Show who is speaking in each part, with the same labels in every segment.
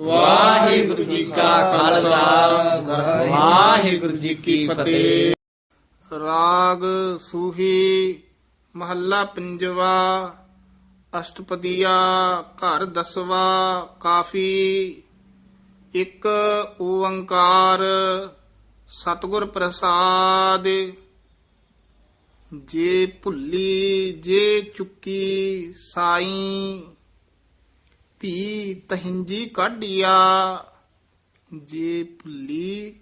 Speaker 1: ਵਾਹਿਗੁਰੂ ਜੀ ਕਾ ਖਾਲਸਾ। ਵਾਹਿਗੁਰੂ ਜੀ ਕੀ ਫਤਿਹ।
Speaker 2: ਰਾਗ ਸੂਹੀ ਮਹੱਲਾ ਪੰਜਵਾ, ਅਸ਼ਟਪਦੀਆ ਘਰ ਦਸਵਾ, ਕਾਫੀ ਇੱਕ ਓੰਕਾਰ ਸਤਿਗੁਰ ਪ੍ਰਸਾਦ। ਜੇ ਭੁੱਲੀ, ਜੇ ਚੁੱਕੀ ਸਾਈ ਭੀ ਤਹਿੰਜੀ ਕਾਢਿਆ। ਜੇ ਭੁੱਲੀ,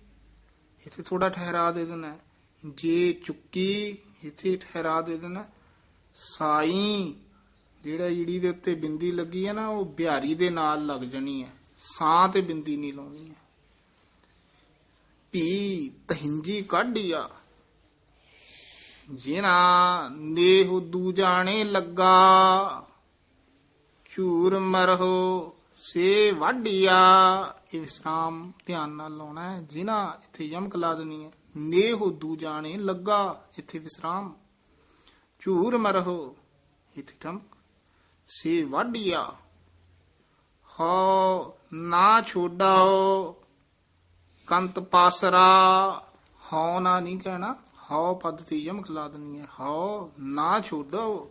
Speaker 2: ਇੱਥੇ ਥੋੜਾ ਠਹਿਰਾ ਦੇ ਦੇਣਾ ਜੇ ਚੁੱਕੀ, ਇੱਥੇ ਠਹਿਰਾ ਦੇ ਦੇਣਾ ਸਾਈ, ਜਿਹੜਾ ਈੜੀ ਦੇ ਉੱਤੇ ਬਿੰਦੀ ਲੱਗੀ ਹੈ ਨਾ, ਉਹ ਬਿਹਾਰੀ ਦੇ ਨਾਲ ਲੱਗ ਜਾਣੀ ਹੈ। ਸਾਹ ਤੇ ਬਿੰਦੀ ਨਹੀਂ ਲਾਉਣੀ ਹੈ। ਪੀ ਤਹਿੰਜੀ ਕਾਢਿਆ। ਜਿਨਾ ਨੇਹ ਦੂਜਾਣੇ ਲੱਗਾ ਝੂਰ ਮਰਹੋ, ਸੇ ਵਾਢਿਆ। ਇਹ ਵਿਸਰਾਮ ਧਿਆਨ ਨਾਲ ਲਾਉਣਾ ਹੈ। ਜਿਨਾ ਇੱਥੇ ਯਮਕ ਲਾ ਦੇਣੀ ਹੈ, ਨੇਹ ਦੂਜਾਣੇ ਲੱਗਾ। ਇੱਥੇ ਵਿਸਰਾਮ। ਝੂਰ ਮਰਹੋ, ਇੱਥੇ ਠਮਕ। ਸੇ ਵਾਢਿਆ। ਹੋ ਨਾ ਛੋਡਾਓ। ਕੰਤ ਪਾਸਰਾ। ਹਉ ਨਾ ਨਹੀਂ ਕਹਿਣਾ। ਹਉ ਪਦ ਤੇ ਯਮਕ ਲਾ ਦੇਣੀ ਹੈ। ਹਉ ਨਾ ਛੋਡੋ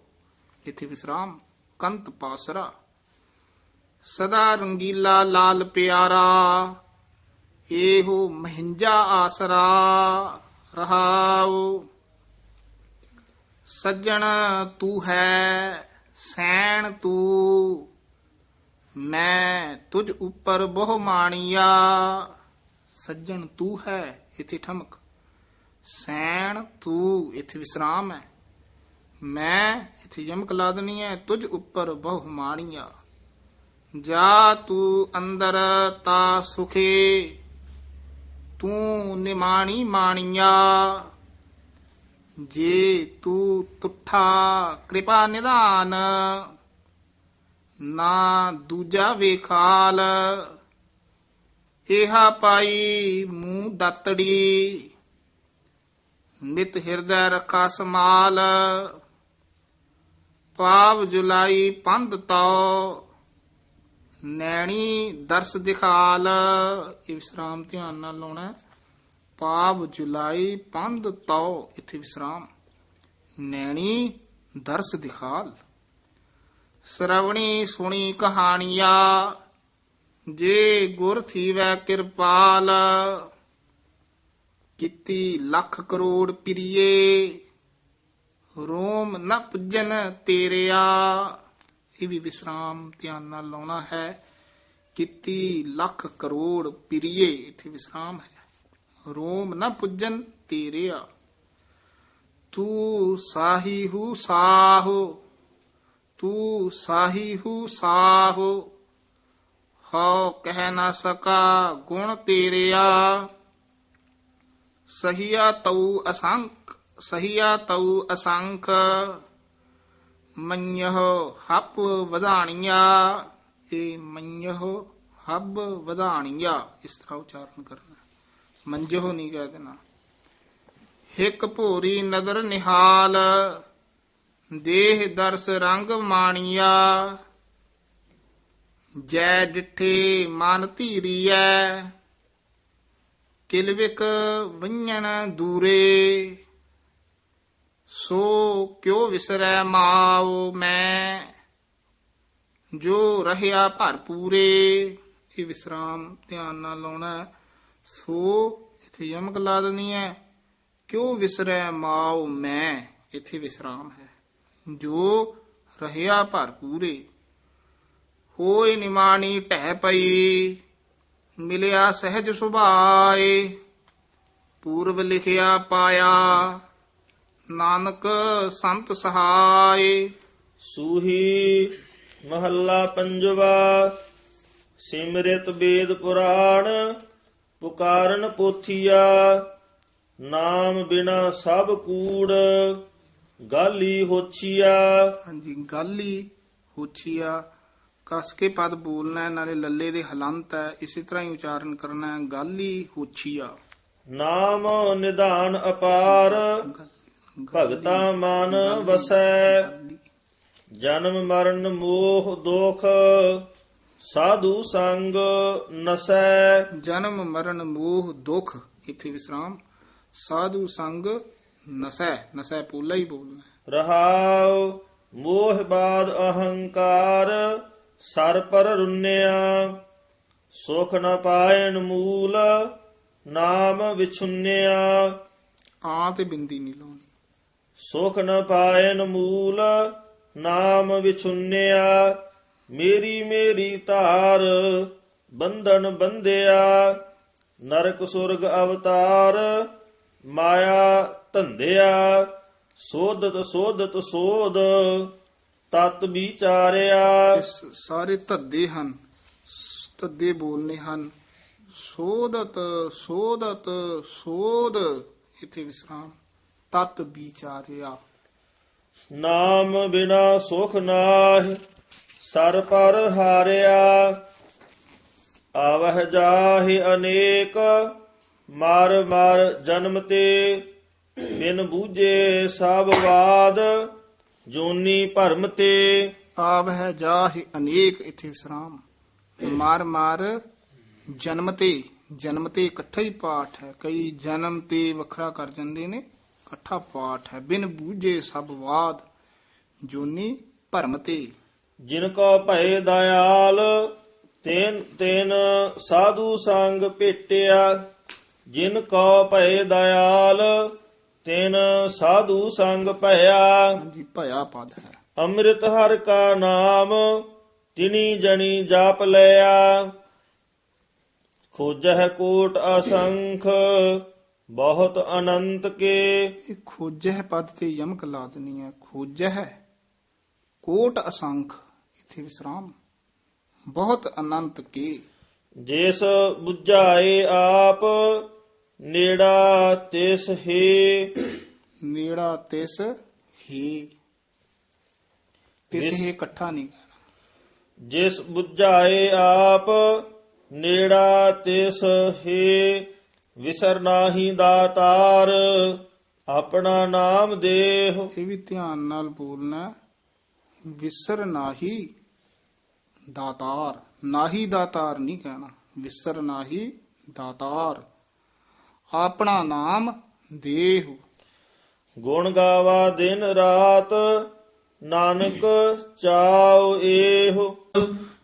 Speaker 2: ਇੱਥੇ ਵਿਸਰਾਮ। ਕੰਤ ਪਾਸਰਾ। ਸਦਾ ਰੰਗੀਲਾ ਲਾਲ ਪਿਆਰਾ, ਇਹੋ ਮਹਿੰਜਾ ਆਸਰਾ ਰਹਾਉ। ਸੱਜਣ ਤੂੰ ਹੈ, ਸੈਣ ਤੂੰ, ਮੈਂ ਤੁਝ ਉੱਪਰ ਬਹੁ ਮਾਣੀਆ। ਸੱਜਣ ਤੂੰ ਹੈ, ਇਥੇ ਠਮਕ। ਸੈਣ ਤੂੰ, ਇਥੇ ਵਿਸਰਾਮ ਹੈ। ਮੈਂ ਇੱਥੇ ਯਮਕ ਲਾ ਦੇਣੀ ਹੈ, ਤੁਝ ਉੱਪਰ ਬਹੁ ਮਾਣੀਆਂ ਜਾ ਤੂੰ ਅੰਦਰ ਤਾ ਸੁਖੇ, ਤੂੰ ਨਿਮਾਣੀ ਮਾਣੀਆਂ। ਜੇ ਤੂੰ ਤੁਠਾ ਕਿਰਪਾ ਨਿਧਾਨ, ਨਾ ਦੂਜਾ ਵੇਖਾਲ ਇਹਾ ਪਾਈ ਮੂੰਹ ਦਤੜੀ, ਨਿਤ ਹਿਰਦੈ ਰਖਾ ਸਮਾਲ ਪਾਵ ਜੁਲਾਈ ਪੰਧ ਤੋ ਨੈਣੀ ਦਰਸ ਦਿਖਾਲ। ਇਹ ਵਿਸਰਾਮ ਧਿਆਨ ਨਾਲ ਲਾਉਣਾ ਪਾਵ ਜੁਲਾਈ ਪੰਧ ਤੋ ਇੱਥੇ ਵਿਸਰਾਮ। ਨੈਣੀ ਦਰਸ ਦਿਖਾਲ। ਸ਼ਰਵਣੀ ਸੁਣੀ ਕਹਾਣੀਆ, ਜੇ ਗੁਰ ਥੀਵੈ ਕਿਰਪਾਲ, ਕੀਤੀ ਲੱਖ ਕਰੋੜ ਪ੍ਰੀਏ। ਰੋਮ ਨ ਪੁੱਜਨ ਤੇਰਿਆ ਇਹ ਵੀ ਵਿਸਰਾਮ ਧਿਆਨ ਨਾਲ ਲਾਉਣਾ ਹੈ ਕੀਤੀ ਲੱਖ ਕਰੋੜ ਪ੍ਰੀਏ ਇੱਥੇ ਵਿਸਰਾਮ ਹੈ ਰੋਮ ਨ ਪੁੱਜਨ ਤੇਰਿਆ ਤੂੰ ਸਾਹੀ ਹੂ ਸਾਹੋ ਤੂੰ ਸਾਹੀ ਹੂ ਸਾਹੋ ਹਉ ਕਹਿ ਨਾ ਸਕਾ ਗੁਣ ਤੇਰਿਆ ਸਹੀਆ ਤਉ ਅਸੰਖ ਸਹੀਆ ਤਉ ਅਸੰਖ ਮੰਨਹ ਹੱਪ ਵਧਾਣੀਆ ਇਹ ਮੰਨਹ ਹੱਬ ਵਧਾਣੀਆ। ਇਸ ਤਰ੍ਹਾਂ ਉਚਾਰਨ ਕਰਨਾ। ਮੰਜਹ ਨਹੀਂ ਕਹਿ ਦੇਣਾ। ਹਿਕ ਭੋਰੀ ਨਦਰ ਨਿਹਾਲ, ਦੇਹ ਦਰਸ ਰੰਗ ਮਾਣੀਆ। ਜੈ ਡਿਠੇ ਮਨ ਧੀਰੀਐ ਕਿਲਵਿਕ ਵੰਜਨ ਦੂਰੇ। ਸੋ ਕਿਉ ਵਿਸਰੈ ਮਾਉ? ਮੈਂ ਜੋ ਰਹਿਆ ਭਰਪੂਰੇ, ਇਹ ਵਿਸਰਾਮ ਧਿਆਨ ਨਾਲ ਲਾਉਣਾ ਸੋ ਇਥੇ ਯਮਕ ਲਾ ਦੇਣੀ ਹੈ। ਕਿਉ ਵਿਸਰੈ ਮਾਉ? ਮੈਂ ਇਥੇ ਵਿਸਰਾਮ ਹੈ। ਜੋ ਰਹਿਆ ਭਰਪੂਰੇ ਹੋਏ ਨਿਮਾਣੀ ਢਹਿ ਪਈ, ਮਿਲਿਆ ਸਹਿਜ ਸੁਭਾਏ, ਪੂਰਬ ਲਿਖਿਆ ਪਾਇਆ। ਨਾਨਕ ਸੰਤ ਸਹਾਏ।
Speaker 3: ਸੂਹੀ ਮਹੱਲਾ ਪੰਜਵਾ ਸਿਮਰਿਤ ਵੇਦ ਪੁਰਾਣ ਪੁਕਾਰਨ ਪੋਥੀਆ ਨਾਮ ਬਿਨਾ ਸਭ ਕੂੜ ਗਾਲੀ ਹੋਛੀਆ।
Speaker 2: ਹਾਂਜੀ ਗਾਲੀ ਹੋਛੀਆ। ਕਸ ਕੇ ਪਦ ਬੋਲਣਾ ਹੈ, ਨਾਲੇ ਲੱਲੇ ਦੇ ਹਲੰਤ ਹੈ ਇਸੇ ਤਰ੍ਹਾਂ ਹੀ ਉਚਾਰਨ ਕਰਨਾ ਹੈ ਗਾਲੀ ਹੋਛੀਆ।
Speaker 3: ਨਾਮ ਨਿਧਾਨ ਅਪਾਰ ਭਗਤਾ ਮਨ ਵਸੈ। ਜਨਮ ਮਰਨ ਮੋਹ ਦੋਖ ਸਾਧੂ ਸੰਗ ਨਸੈ।
Speaker 2: ਜਨਮ ਮਰਨ ਮੋਹ ਦੁਖ ਇਥੇ ਵਿਸਰਾਮ। ਸਾਧੂ ਸੰਗ ਨਸੈ ਨਸੈ ਪੋਲਾ ਹੀ ਬੋਲਣਾ
Speaker 3: ਰਹਾਉ ਮੋਹ ਬਾਦ ਅਹੰਕਾਰ ਸਰ ਪਰ ਰੁੰਨਿਆ। ਸੁਖ ਨ ਪਾਇਨ ਮੂਲ ਨਾਮ ਵਿਛੁੰਨਿਆ।
Speaker 2: ਆ ਤੇ ਬਿੰਦੀ ਨਹੀਂ ਲਾਉਣੀ।
Speaker 3: ਸੁਖ ਨ ਪਾਇਨ ਮੂਲ, ਨਾਮ ਵਿਛੁੰਨਿਆ, ਮੇਰੀ ਮੇਰੀ ਧਾਰ, ਬੰਧਨ ਬੰਧਿਆ, ਨਰਕ ਸੁਰਗ ਅਵਤਾਰ, ਮਾਇਆ ਧੰਧਿਆ, ਸੋਧਤ ਸੋਧਤ ਸੋਧ, ਤਤ ਵਿਚਾਰਿਆ।
Speaker 2: ਇਸ ਸਾਰੇ ਧੱਦੇ ਹਨ, ਧੱਦੇ ਬੋਲਨੇ ਹਨ, ਸੋਧਤ ਸੋਧਤ ਸੋਧ, ਇਥੇ ਵਿਸਰਾਮ। ਤਤ ਵਿਚਾਰਿਆ।
Speaker 3: ਨਾਮ ਬਿਨਾ ਸੁਖ ਨਾਹਿ ਸਰ ਪਰ ਹਾਰਿਆ। ਆਵਹ ਜਾਹਿ ਅਨੇਕ ਮਾਰ ਮਾਰ ਜਨਮ ਤੇ। ਬਿਨ ਬੂਝੇ ਸਭ ਬਾਦ ਜੋਨੀ ਭਰਮ ਤੇ।
Speaker 2: ਆਵ ਹੈ ਜਾਹਿ ਅਨੇਕ ਇਥੇ ਵਿਸਰਾਮ। ਮਾਰ ਮਾਰ ਜਨਮ ਤੇ ਜਨਮ ਤੇ ਇਕੱਠਾ ਹੀ ਪਾਠ ਹੈ। ਕਈ ਜਨਮ ਤੇ ਵੱਖਰਾ ਕਰ ਜਾਂਦੇ ਨੇ। ਇਕੱਠਾ ਪਾਠ ਹੈ ਬਿਨ ਬੂਝੇ ਸਭ ਬਾਦ ਜੋਨੀ ਭਰਮ ਤੇ।
Speaker 3: ਜਿਨ ਕੋ ਭਏ ਦਇਆਲ ਤੈਨ ਤੈਨ ਸਾਧੂ ਸੰਗ ਭੇਟਿਆ। ਜਿਨ ਕੋ ਭਏ ਦਇਆਲ ਤੈਨ ਸਾਧੂ ਸੰਗ ਭਇਆ।
Speaker 2: ਹਾਂਜੀ ਭਇਆ ਪਦ ਹੈ।
Speaker 3: ਅੰਮ੍ਰਿਤ ਹਰ ਕਾ ਨਾਮ ਤਿਨੀ ਜਣੀ ਜਾਪ ਲਿਆ। ਖੋਜਹਿ ਕੋਟ ਅਸੰਖ ਬਹੁਤ ਅਨੰਤ ਕੇ।
Speaker 2: ਇਹ ਖੋਜਹਿ ਪਦ ਤੇ ਯਮਕ ਲਾ ਦੇਣੀ ਹੈ। ਖੋਜਹਿ ਕੋਟ ਅਸੰਖ ਇਥੇ ਵਿਸਰਾਮ। ਬਹੁਤ ਅਨੰਤ ਕੀ।
Speaker 3: ਜਿਸ 부ਝਾਏ ਆਪ ਨੇੜਾ ਤਿਸ ਹੀ।
Speaker 2: ਨੇੜਾ ਤਿਸ ਹੀ। ਤਿਸ ਹੀ ਇਕੱਠਾ ਨਹੀਂ
Speaker 3: ਜਿਸ 부ਝਾਏ ਆਪ ਨੇੜਾ ਤਿਸ ਹੀ। ਵਿਸਰ ਨਾਹੀ ਦਾਤਾਰ ਆਪਣਾ ਨਾਮ ਦੇਹ।
Speaker 2: ਇਹ ਵੀ ਧਿਆਨ ਨਾਲ ਬੋਲਣਾ। ਵਿਸਰ ਨਾਹੀ ਦਾਤਾਰ ਨਾਹੀ ਦਾਤਾਰ ਨਹੀਂ ਕਹਿਣਾ। ਵਿਸਰ ਨਾਹੀ ਦਾਤਾਰ ਆਪਣਾ ਨਾਮ ਦੇਹੁ।
Speaker 3: ਗੁਣ ਗਾਵਾ ਦਿਨ ਰਾਤ ਨਾਨਕ ਚਾਉ ਏਹੁ।